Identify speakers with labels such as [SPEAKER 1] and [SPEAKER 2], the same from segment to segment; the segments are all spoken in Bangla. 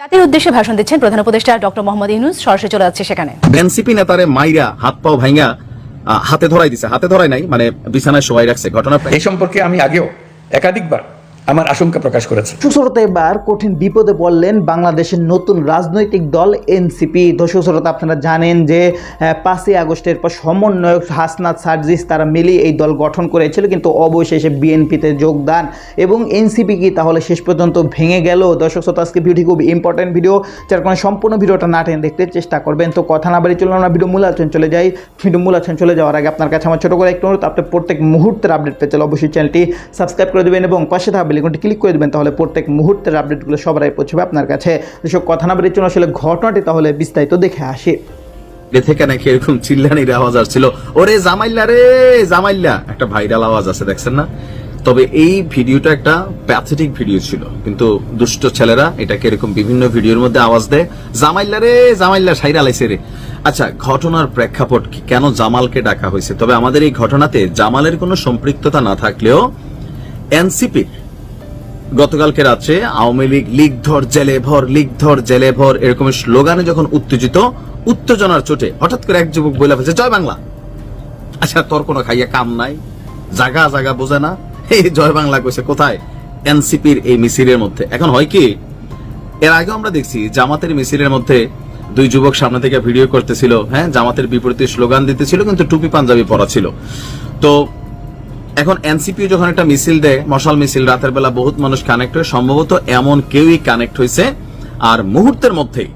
[SPEAKER 1] জাতির উদ্দেশ্যে ভাষণ দিচ্ছেন প্রধান উপদেষ্টা ডক্টর মোহাম্মদ ইউনুস। সরাসরি চলে যাচ্ছে সেখানে।
[SPEAKER 2] এনসিপি নেতারে মাইরা হাত পাও ভাইঙ্গা আহ, হাতে ধরাই দিছে। হাতে ধরাই নাই মানে বিছানায় শোয়াই রাখছে। ঘটনা
[SPEAKER 3] এই সম্পর্কে আমি আগেও একাধিকবার আমার আশঙ্কা প্রকাশ করেছি।
[SPEAKER 4] সুশ্রোতা এবার কঠিন বিপদে পড়লেন বাংলাদেশের নতুন রাজনৈতিক দল এনসিপি দর্শক শ্রোতা আপনারা জানেন যে পাঁচই আগস্টের পর সমন্বয়ক হাসনাত সার্জিস তারা মিলিয়ে এই দল গঠন করেছিল, কিন্তু অবশেষে বিএনপিতে যোগদান এবং এনসিপি কি তাহলে শেষ পর্যন্ত ভেঙে গেল। দর্শক শ্রোতা, আজকে ভিডিও খুব ইম্পর্টেন্ট ভিডিও যার কারণে সম্পূর্ণ ভিডিওটা না টেনে দেখতে চেষ্টা করবেন। তো কথা না বাড়ি চলুন আমরা ভিডিও মূল আলোচনা চলে যাই। ভিডিও মূল আলোচনা চলে যাওয়ার আগে আপনার কাছে আমার ছোটো করে একটু অনুরোধ। আপনি প্রত্যেক মুহূর্তের আপডেট পেতে অবশ্যই চ্যানেলটি সাবস্ক্রাইব করে দেবেন এবং পাশে থাকা বেলিকনটি ক্লিক করে দেবেন, তাহলে প্রত্যেক মুহূর্তের আপডেটগুলো সবার আগে পৌঁছবে আপনার কাছে। এসব কথা না বেরিয়ে চলুন আসলে ঘটনাটি তাহলে বিস্তারিত দেখে আসি।
[SPEAKER 2] থেকে নাকি এরকম চিল্লানির আওয়াজ আসছিল। ওরে জামাইল্লা রে, জামাইল্লা। একটা ভাইরাল আওয়াজ আছে, দেখছেন না? তবে এই ভিডিওটা একটা প্যাথেটিক ভিডিও ছিল। কিন্তু দুষ্ট ছেলেরা এটাকে এরকম বিভিন্ন ভিডিওর মধ্যে আওয়াজ দেয়। জামাইল্লা রে, জামাইল্লা সাইরা লাইছে রে। আচ্ছা ঘটনার প্রেক্ষাপট কি? কেন জামালকে ডাকা হয়েছে? তবে আমাদের এই ঘটনাতে জামালের কোনো সম্পৃক্ততা না থাকলেও এনসিপি গতকালকে রাত্রে আওয়ামী লীগ লীগ ধর, জেলে ভর, লীগ ধর, জেলে ভর এরকম স্লোগানে যখন উত্তেজিত, উত্তেজনার চোটে হঠাৎ করে এক যুবক বলে ফেলছে, জয় বাংলা। আচ্ছা তোর কোনো খাইয়া কাম নাই? জাগা জাগা বোঝে না? এই জয় বাংলা কইছে, কোথায়? এনসিপির এই মিছিলের মধ্যে। এখন হয় কি, এর আগে আমরা দেখছি, জামাতের মিছিলের মধ্যে দুই যুবক সামনে থেকে ভিডিও করতেছিল হ্যাঁ জামাতের বিপরীতে স্লোগান দিতেছিল, কিন্তু টুপি পাঞ্জাবি পরা ছিল। তো এখন এনসিপি যখন একটা মিছিল দেয়, মশাল মিছিল, রাতের বেলা বহুত মানুষ কানেক্ট হয়, সম্ভবত এমন কেউই কানেক্ট হয়েছে আর মুহূর্তের মধ্যেই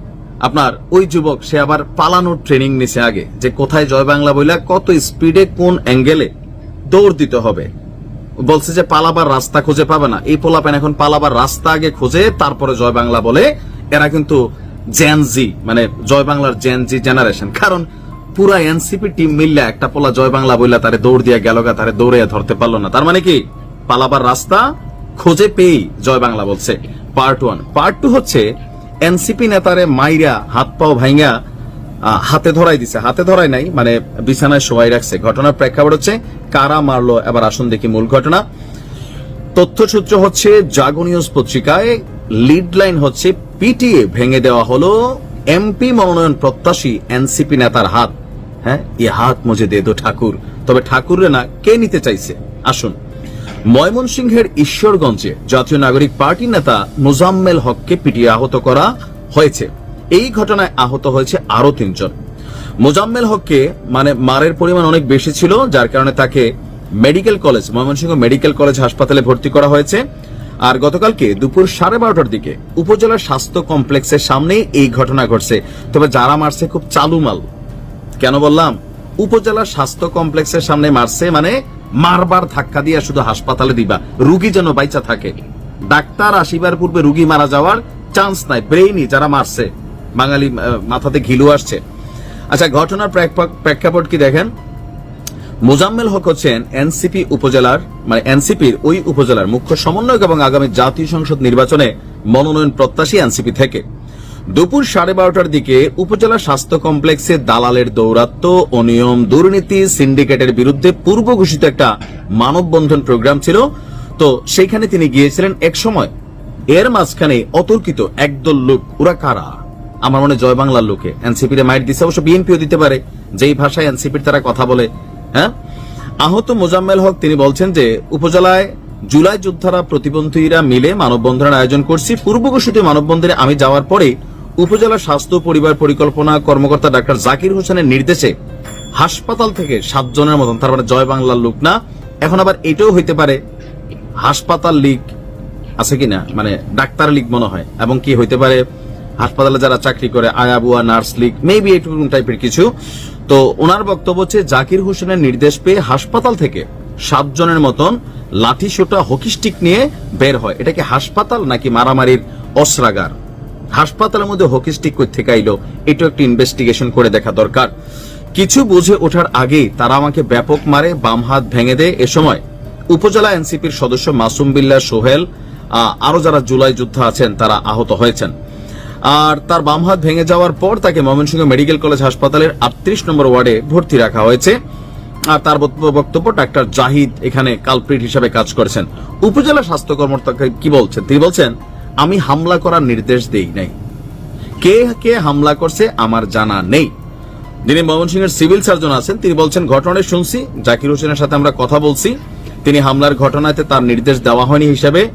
[SPEAKER 2] আপনার ওই যুবক, সে আবার পালানোর ট্রেনিং নিছে আগে, যে কোথায় জয় বাংলা বইলা, কত স্পিডে কোন অ্যাঙ্গেলে দৌড় দিতে হবে। বলছে যে পালাবার রাস্তা খুঁজে পাবে না। এই পোলাপেন এখন পালাবার রাস্তা আগে খুঁজে, তারপরে জয় বাংলা বলে। এরা কিন্তু জেনজি মানে জয় বাংলার জেনজি জেনারেশন কারণ পুরা এনসিপি টিম মিললে একটা পোলা জয় বাংলা বইলা তারে দৌড় দিয়া গেল গা, তারে দৌড়ে ধরতে পারল না। তার মানে কি? পালাবার রাস্তা খোঁজে পেয়েই জয় বাংলা বলছে। পার্ট ওয়ান পার্ট টু হচ্ছে, এনসিপি নেতারে মাইরা হাত পাও ভাইঙ্গা হাতে ধরাই দিছে। হাতে ধরাই নাই মানে বিছানায় শোয়াই রাখছে। ঘটনার প্রেক্ষাপট হচ্ছে, কারা মারলো, এবার আসুন দেখি মূল ঘটনা। তথ্যসূত্র হচ্ছে, জাগো নিউজ পত্রিকায় লিড লাইন হচ্ছে, পিটিএ ভেঙে দেওয়া হলো, এমপি মনোনয়ন প্রত্যাশী এনসিপি নেতার হাত। হ্যাঁ? এ হাত মুজে দে দো ঠাকুর। তবে ঠাকুরে না, কে নিতে চাইছে? আসুন। ময়মনসিংহের ঈশ্বরগঞ্জে জাতীয় নাগরিক পার্টির নেতা মুজাম্মেল হককে পিটিয়ে আহত করা হয়েছে। এই ঘটনায় আহত হয়েছে আরও তিনজন। মোজাম্মেল হককে মানে মারের পরিমাণ অনেক বেশি ছিল, যার কারণে তাকে medical college, Mymensingh medical college হাসপাতালে ভর্তি করা হয়েছে। আর গতকালকে দুপুর সাড়ে বারোটার দিকে উপজেলা স্বাস্থ্য কমপ্লেক্সের সামনেই এই ঘটনা ঘটছে। তবে যারা মারছে, খুব চালু মাল। কেন বললাম? উপজেলা স্বাস্থ্য কমপ্লেক্সের সামনে মারছে মানে মারবার ধাক্কা দিয়ে শুধু হাসপাতালে দিবা। রুগী যেন বাইচা থাকে। ডাক্তার আসিবার পূর্বে রুগী মারা যাওয়ার চান্স নাই ব্রেইনই যারা মারছে। বাঙালি মাথাতে ঘিলু আসছে। আচ্ছা ঘটনার প্রেক্ষাপট কি দেখেন? মোজাম্মেল হক হচ্ছেন এনসিপি উপজেলার মানে এনসিপির ওই উপজেলার মুখ্য সমন্বয়ক এবং আগামী জাতীয় সংসদ নির্বাচনে মনোনয়ন প্রত্যাশী এনসিপি থেকে। দুপুর সাড়ে বারোটার দিকে উপজেলা স্বাস্থ্য কমপ্লেক্সে দালালের দৌরাত্ম অনিয়ম দুর্নীতি সিন্ডিকেটের বিরুদ্ধে পূর্ব ঘোষিত একটা মানববন্ধন প্রোগ্রাম ছিল। তো সেইখানে তিনি গিয়েছিলেন এক সময়। এর মাঝখানে অতর্কিত একদল লোক, ওরা কারা? আমার মনে জয় বাংলার লোকে। এনসিপি রে মাইট দিছে, অবশ্য বিএনপিও দিতে পারে। যেই ভাষায় এনসিপির তারা কথা বলে হ্যাঁ? আহত মোজাম্মেল হক, তিনি বলছেন যে, উপজেলায় জুলাই যোদ্ধারা প্রতিবন্ধীরা মিলে মানববন্ধনের আয়োজন করছি। পূর্ব ঘোষিত মানববন্ধনে আমি যাওয়ার পরে উপজেলা স্বাস্থ্য পরিবার পরিকল্পনা কর্মকর্তা ডাক্তার জাকির হোসেনের নির্দেশে হাসপাতাল থেকে সাতজনের মতন, তার মানে জয় বাংলার লোক না। এখন আবার এটাও হইতে পারে, হাসপাতাল লীগ আছে কিনা মানে ডাক্তার লীগ মনে হয়, এবং কি হইতে পারে, হাসপাতালে যারা চাকরি করে আয়াবুয়া নার্স লীগ মেবি এরকম টাইপের কিছু। তো ওনার বক্তব্য হচ্ছে, জাকির হোসেনের নির্দেশ পেয়ে হাসপাতাল থেকে সাতজনের মতন লাঠি সোটা হকি স্টিক নিয়ে বের হয়। এটা কি হাসপাতাল নাকি মারামারির অস্ত্রাগার? হাসপাতালের মধ্যে হকি স্টিক থেকে আইলো এটা একটু ইনভেস্টিগেশন করে দেখা দরকার। কিছু বুঝে ওঠার আগেই তারা আমাকে ব্যাপক মারে, বাম হাত ভেঙে দেয়। এ সময় উপজেলা এনসিপির সদস্য মাসুম বিল্লাহ সোহেল আরও যারা জুলাই যুদ্ধ আছেন, তারা আহত হয়েছেন। আর তার বাম হাত ভেঙে যাওয়ার পর তাকে ময়মনসিংহ মেডিকেল কলেজ হাসপাতালের আটত্রিশ নম্বর ওয়ার্ডে ভর্তি রাখা হয়েছে। আর তার বক্তব্য ডাক্তার জাহিদ এখানে কালপ্রিট হিসাবে কাজ করেছেন। উপজেলা স্বাস্থ্য কর্মকর্তা কি বলছেন? তিনি বলছেন আমি হামলা করার নির্দেশ দেই নাই। কে কে হামলা করছে আমার জানা নেই। যিনি ময়মনসিংহের সিভিল সার্জন আছেন, তিনি বলছেন ঘটনায় শুনছি। জাকির হোসেনের সাথে আমরা কথা বলছি। তিনি হামলার ঘটনাতে তার নির্দেশ দেওয়া হয়নি হিসাবে।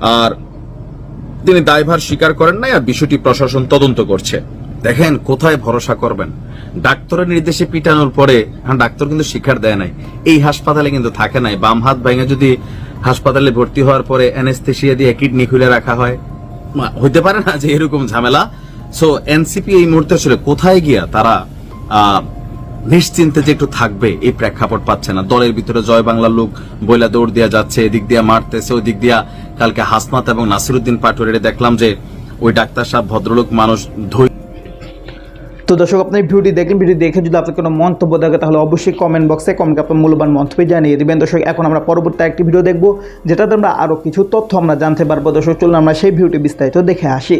[SPEAKER 2] আর তিনি দায়ভার স্বীকার করেন নাই আর বিষয়টি প্রশাসন তদন্ত করছে। দেখেন, কোথায় ভরসা করবেন? ডাক্তারের নির্দেশে পিটানোর পরে হ্যাঁ ডাক্তার কিন্তু শিকার দেয় নাই। এই হাসপাতালে কিন্তু থাকে নাই। বাম হাত ভেঙে যদি হাসপাতালে ভর্তি হওয়ার পরে অ্যানেস্থেসিয়া দিয়ে কিডনি খুলে রাখা হয়। হইতে পারে না যে এরকম ঝামেলা। সো এনসিপি এই মুহূর্তে আসলে কোথায় গিয়া তারা নিশ্চিন্তে যে একটু থাকবে, এই প্রেক্ষাপট পাচ্ছে না। দলের ভিতরে জয় বাংলার লোক বইলা দৌড় দিয়া যাচ্ছে, এদিক দিয়া মারতেছে ওই দিক দিয়া কালকে হাসনাত এবং নাসিরুদ্দিন পাটোয়ারি দেখলাম যে ওই ডাক্তার সাহেব ভদ্রলোক মানুষ ধৈ
[SPEAKER 4] তো দর্শক আপনি ভিডিওটি দেখলেন ভিডিও দেখে যদি আপনার কোনো মন্তব্য থাকে তাহলে অবশ্যই কমেন্ট বক্সে কমেন্ট আপনার মূল্যবান মন্তব্য জানিয়ে দিবেন। দর্শক এখন আমরা পরবর্তী একটি ভিডিও দেখব যেটাতে আমরা আরও কিছু তথ্য আমরা জানতে পারব। দর্শক চলুন আমরা সেই ভিডিওটি বিস্তারিত দেখে আসি।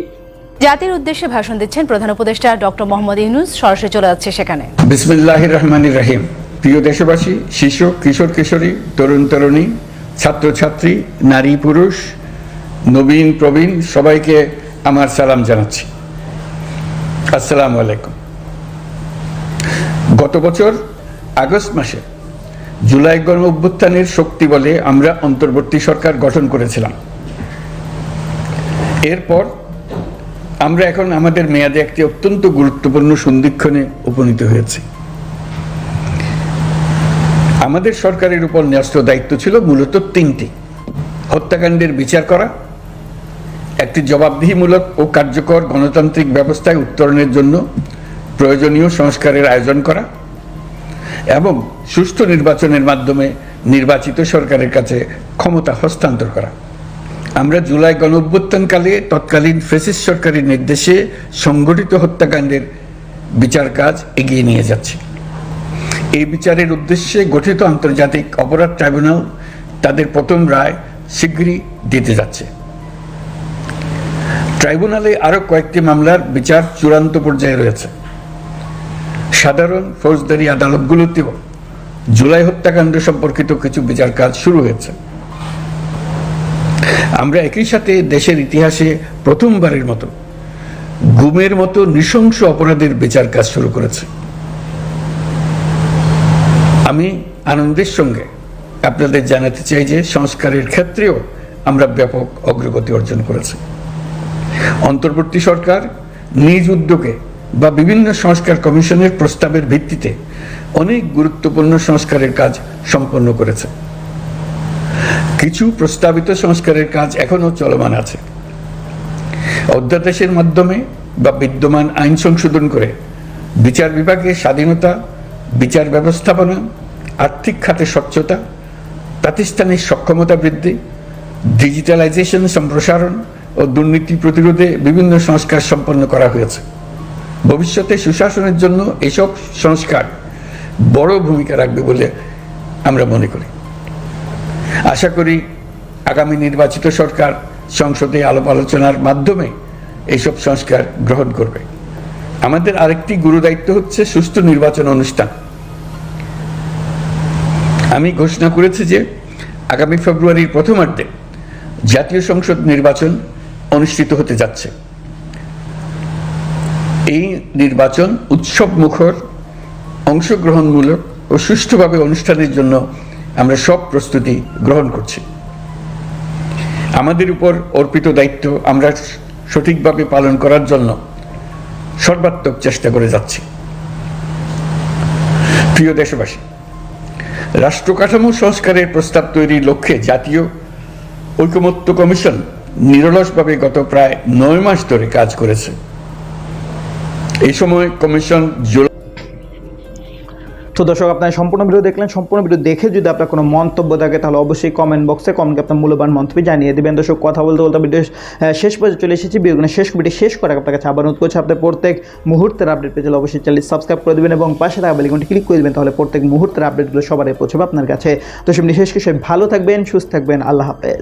[SPEAKER 1] জাতির উদ্দেশ্যে ভাষণ দিচ্ছেন প্রধান উপদেষ্টা ডক্টর মোহাম্মদ ইউনুস। সরাসরি চলে যাচ্ছে সেখানে।
[SPEAKER 3] বিসমিল্লাহ রহমানির রাহিম। প্রিয় দেশবাসী শিশু কিশোর কিশোরী তরুণ তরুণী ছাত্রছাত্রী নারী পুরুষ নবীন প্রবীণ সবাইকে আমার সালাম জানাচ্ছি। আসসালামু আলাইকুম। গত বছর আগস্ট মাসে জুলাই গণ অভ্যুত্থানের শক্তি বলে আমরা অন্তর্বর্তী সরকার গঠন করেছিলাম। এরপর আমরা এখন আমাদের মেয়াদে একটি অত্যন্ত গুরুত্বপূর্ণ সন্ধিক্ষণে উপনীত হয়েছি। আমাদের সরকারের উপর ন্যস্ত দায়িত্ব ছিল মূলত তিনটি। হত্যাকাণ্ডের বিচার করা, একটি জবাবদিহিমূলক ও কার্যকর গণতান্ত্রিক ব্যবস্থায় উত্তরণের জন্য প্রয়োজনীয় সংস্কারের আয়োজন করা এবং সুষ্ঠু নির্বাচনের মাধ্যমে নির্বাচিত সরকারের কাছে ক্ষমতা হস্তান্তর করা। আমরা জুলাই গণ অভ্যুত্থানকালে তৎকালীন ফেসিস সরকারের নির্দেশে সংগঠিত হত্যাকাণ্ডের বিচার কাজ এগিয়ে নিয়ে যাচ্ছি। এই বিচারের উদ্দেশ্যে গঠিত আন্তর্জাতিক অপরাধ ট্রাইব্যুনাল তাদের প্রথম রায় শীঘ্রই দিতে যাচ্ছে। ট্রাইব্যুনালে আরও কয়েকটি মামলার বিচার চূড়ান্ত পর্যায়ে রয়েছে। সাধারণ ফৌজদারি আদালতগুলোতেও জুলাই হত্যাকাণ্ড সম্পর্কিত কিছু বিচার কাজ শুরু হয়েছে। আমরা একই সাথে দেশের ইতিহাসে প্রথমবারের মতো গুমের মতো নৃশংস অপরাধের বিচার কাজ শুরু করেছে। আমি আনন্দের সঙ্গে আপনাদের জানাতে চাই যে সংস্কারের ক্ষেত্রেও আমরা ব্যাপক অগ্রগতি অর্জন করেছি। অন্তর্বর্তী সরকার নিজ উদ্যোগে বা বিভিন্ন সংস্কার কমিশনের প্রস্তাবের ভিত্তিতে অনেক গুরুত্বপূর্ণ সংস্কারের কাজ সম্পন্ন করেছে। কিছু প্রস্তাবিত সংস্কারের কাজ এখনও চলমান আছে। অধ্যাদেশের মাধ্যমে বা বিদ্যমান আইন সংশোধন করে বিচার বিভাগের স্বাধীনতা, বিচার ব্যবস্থাপনা, আর্থিক খাতে স্বচ্ছতা, প্রাতিষ্ঠানিক সক্ষমতা বৃদ্ধি, ডিজিটালাইজেশন, সম্প্রসারণ ও দুর্নীতি প্রতিরোধে বিভিন্ন সংস্কার সম্পন্ন করা হয়েছে। ভবিষ্যতে সুশাসনের জন্য এসব সংস্কার বড় ভূমিকা রাখবে বলে আমরা মনে করি। আশা করি আগামী নির্বাচিত সরকার সংসদে আলাপ আলোচনার মাধ্যমে এইসব সংস্কার গ্রহণ করবে। আমাদের আরেকটি গুরু দায়িত্ব হচ্ছে সুষ্ঠু নির্বাচন অনুষ্ঠান। আমি ঘোষণা করেছি যে আগামী ফেব্রুয়ারির প্রথমার্ধে জাতীয় সংসদ নির্বাচন অনুষ্ঠিত হতে যাচ্ছে। এই নির্বাচন উৎসব মুখর, অংশগ্রহণমূলক ও সুষ্ঠুভাবে অনুষ্ঠানের জন্য আমরা সব প্রস্তুতি গ্রহণ করছি। আমাদের উপর অর্পিত দায়িত্ব আমরা সঠিকভাবে পালন করার জন্য সর্বাত্মক চেষ্টা করে যাচ্ছি। প্রিয় দেশবাসী রাষ্ট্র কাঠামো সংস্কারের প্রস্তাব তৈরির লক্ষ্যে জাতীয় ঐকমত্য কমিশন নিরলসভাবে গত প্রায় নয় মাস ধরে কাজ করেছে। এই সময় কমিশন জুলাই
[SPEAKER 4] তো দর্শক, আপনার সম্পূর্ণ ভিডিও দেখলেন। সম্পূর্ণ ভিডিও দেখে যদি আপনার কোনো মন্তব্য থাকে, তাহলে অবশ্যই কমেন্ট বক্সে কমেন্টে আপনার মূল্যবান মন্তব্য জানিয়ে দেবেন। দর্শক, কথা বলতে বলতে ভিডিও শেষ পর্যন্ত চলে এসেছি। ভিডিওগুলো শেষ ভিডিও শেষ করে আপনার কাছে আবার অনুরোধ করছি, আপনার প্রত্যেক মুহূর্তের আপডেট পেয়ে চলে অবশ্যই চ্যানেল সাবস্ক্রাইব করে দেবেন এবং পাশে থাকা বেলিকনটি ক্লিক করে দেবেন, তাহলে প্রত্যেক মুহূর্তের আপডেটগুলো সবার আগে পৌঁছবে আপনার কাছে। তো সেমনি শেষ কিছু ভালো থাকবেন, সুস্থ থাকবেন, আল্লাহ হাফেজ।